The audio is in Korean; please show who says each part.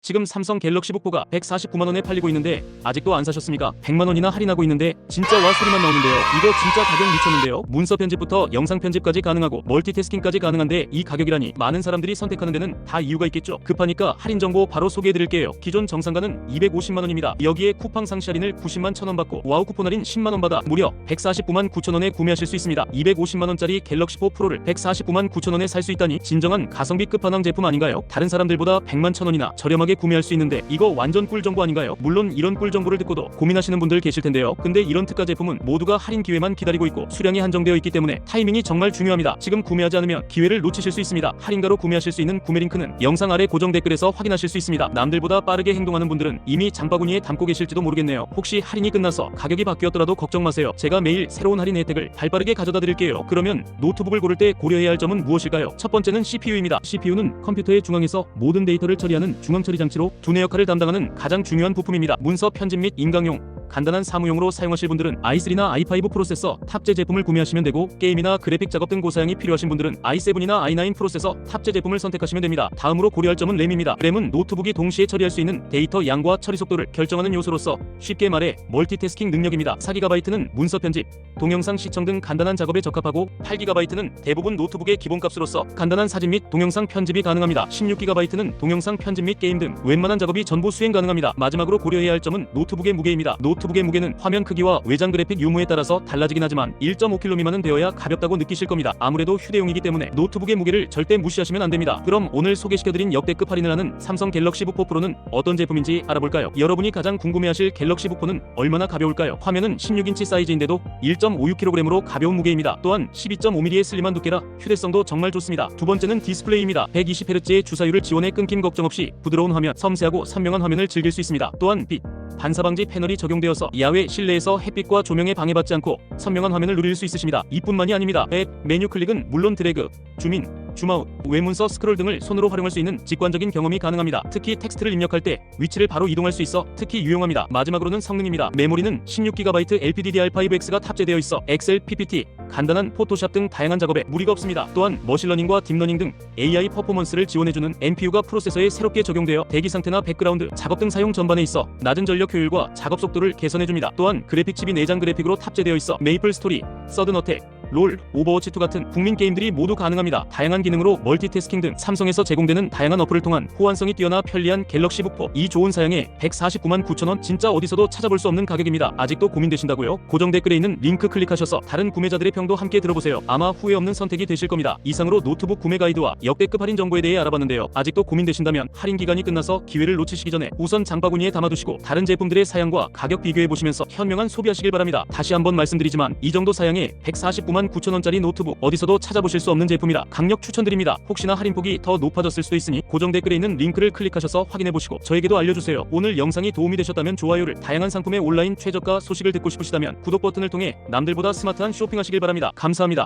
Speaker 1: 지금 삼성 갤럭시 북4가 149만원에 팔리고 있는데 아직도 안 사셨습니까? 100만원이나 할인하고 있는데 진짜 와 소리만 나오는데요. 이거 진짜 가격 미쳤는데요. 문서 편집부터 영상 편집까지 가능하고 멀티태스킹까지 가능한데 이 가격이라니 많은 사람들이 선택하는 데는 다 이유가 있겠죠. 급하니까 할인 정보 바로 소개해드릴게요. 기존 정상가는 250만원입니다. 여기에 쿠팡 상시 할인을 90만 천원 받고 와우 쿠폰 할인 10만원 받아 무려 149만 9천원에 구매하실 수 있습니다. 250만원짜리 갤럭시 4 프로를 149만 9천원에 살 수 있다니 진정한 가성비 끝판왕 제품 아닌가요? 다른 사람들보다 100만 천원이나 저렴하게 구매할 수 있는데 이거 완전 꿀 정보 아닌가요? 물론 이런 꿀 정보를 듣고도 고민하시는 분들 계실 텐데요. 근데 이런 특가 제품은 모두가 할인 기회만 기다리고 있고 수량이 한정되어 있기 때문에 타이밍이 정말 중요합니다. 지금 구매하지 않으면 기회를 놓치실 수 있습니다. 할인가로 구매하실 수 있는 구매 링크는 영상 아래 고정 댓글에서 확인하실 수 있습니다. 남들보다 빠르게 행동하는 분들은 이미 장바구니에 담고 계실지도 모르겠네요. 혹시 할인이 끝나서 가격이 바뀌었더라도 걱정 마세요. 제가 매일 새로운 할인 혜택을 발빠르게 가져다 드릴게요. 그러면 노트북을 고를 때 고려해야 할 점은 무엇일까요? 첫 번째는 CPU입니다. CPU는 컴퓨터의 중앙에서 모든 데이터를 처리하는 중앙 처리 장치로 두뇌 역할을 담당하는 가장 중요한 부품입니다. 문서 편집 및 인강용 간단한 사무용으로 사용하실 분들은 i3나 i5 프로세서 탑재 제품을 구매하시면 되고 게임이나 그래픽 작업 등 고사양이 필요하신 분들은 i7이나 i9 프로세서 탑재 제품을 선택하시면 됩니다. 다음으로 고려할 점은 램입니다. 램은 노트북이 동시에 처리할 수 있는 데이터 양과 처리 속도를 결정하는 요소로서 쉽게 말해 멀티태스킹 능력입니다. 4GB는 문서 편집, 동영상 시청 등 간단한 작업에 적합하고 8GB는 대부분 노트북의 기본값으로서 간단한 사진 및 동영상 편집이 가능합니다. 16GB는 동영상 편집 및 게임 등 웬만한 작업이 전부 수행 가능합니다. 마지막으로 고려해야 할 점은 노트북의 무게입니다. 노트 북의 무게는 화면 크기와 외장 그래픽 유무에 따라서 달라지긴 하지만 1.5kg 미만은 되어야 가볍다고 느끼실 겁니다. 아무래도 휴대용이기 때문에 노트북의 무게를 절대 무시하시면 안 됩니다. 그럼 오늘 소개시켜드린 역대급 할인을 하는 삼성 갤럭시 북4 프로는 어떤 제품인지 알아볼까요? 여러분이 가장 궁금해하실 갤럭시 북 4는 얼마나 가벼울까요? 화면은 16인치 사이즈인데도 1.56kg으로 가벼운 무게입니다. 또한 12.5mm의 슬림한 두께라 휴대성도 정말 좋습니다. 두 번째는 디스플레이입니다. 120Hz의 주사율을 지원해 끊김 걱정 없이 부드러운 화면, 섬세하고 선명한 화면을 즐길 수 있습니다. 또한 빛, 반사 방지 패널이 적용되어서 야외 실내에서 햇빛과 조명에 방해받지 않고 선명한 화면을 누릴 수 있으십니다. 이뿐만이 아닙니다. 앱 메뉴 클릭은 물론 드래그, 줌인, 줌아웃, 외문서 스크롤 등을 손으로 활용할 수 있는 직관적인 경험이 가능합니다. 특히 텍스트를 입력할 때 위치를 바로 이동할 수 있어 특히 유용합니다. 마지막으로는 성능입니다. 메모리는 16GB LPDDR5X가 탑재되어 있어 엑셀, PPT, 간단한 포토샵 등 다양한 작업에 무리가 없습니다. 또한 머신러닝과 딥러닝 등 AI 퍼포먼스를 지원해주는 NPU가 프로세서에 새롭게 적용되어 대기 상태나 백그라운드, 작업 등 사용 전반에 있어 낮은 전력 효율과 작업 속도를 개선해줍니다. 또한 그래픽 칩이 내장 그래픽으로 탑재되어 있어 메이플 스토리, 서든 어택, 롤, 오버워치2 같은 국민 게임들이 모두 가능합니다. 다양한 기능으로 멀티태스킹 등 삼성에서 제공되는 다양한 어플을 통한 호환성이 뛰어나 편리한 갤럭시 북4 이 좋은 사양에 149만 9천원 진짜 어디서도 찾아볼 수 없는 가격입니다. 아직도 고민되신다고요? 고정 댓글에 있는 링크 클릭하셔서 다른 구매자들의 평도 함께 들어보세요. 아마 후회 없는 선택이 되실 겁니다. 이상으로 노트북 구매 가이드와 역대급 할인 정보에 대해 알아봤는데요. 아직도 고민되신다면 할인 기간이 끝나서 기회를 놓치시기 전에 우선 장바구니에 담아두시고 다른 제품들의 사양과 가격 비교해 보시면서 현명한 소비하시길 바랍니다. 다시 한번 말씀드리지만 이 정도 사양에 149만 9천원짜리 노트북 어디서도 찾아보실 수 없는 제품이라 강력 추천드립니다. 혹시나 할인폭이 더 높아졌을 수도 있으니 고정 댓글에 있는 링크를 클릭하셔서 확인해 보시고 저에게도 알려주세요. 오늘 영상이 도움이 되셨다면 좋아요를 다양한 상품의 온라인 최저가 소식을 듣고 싶으시다면 구독 버튼을 통해 남들보다 스마트한 쇼핑하시길 바랍니다. 감사합니다.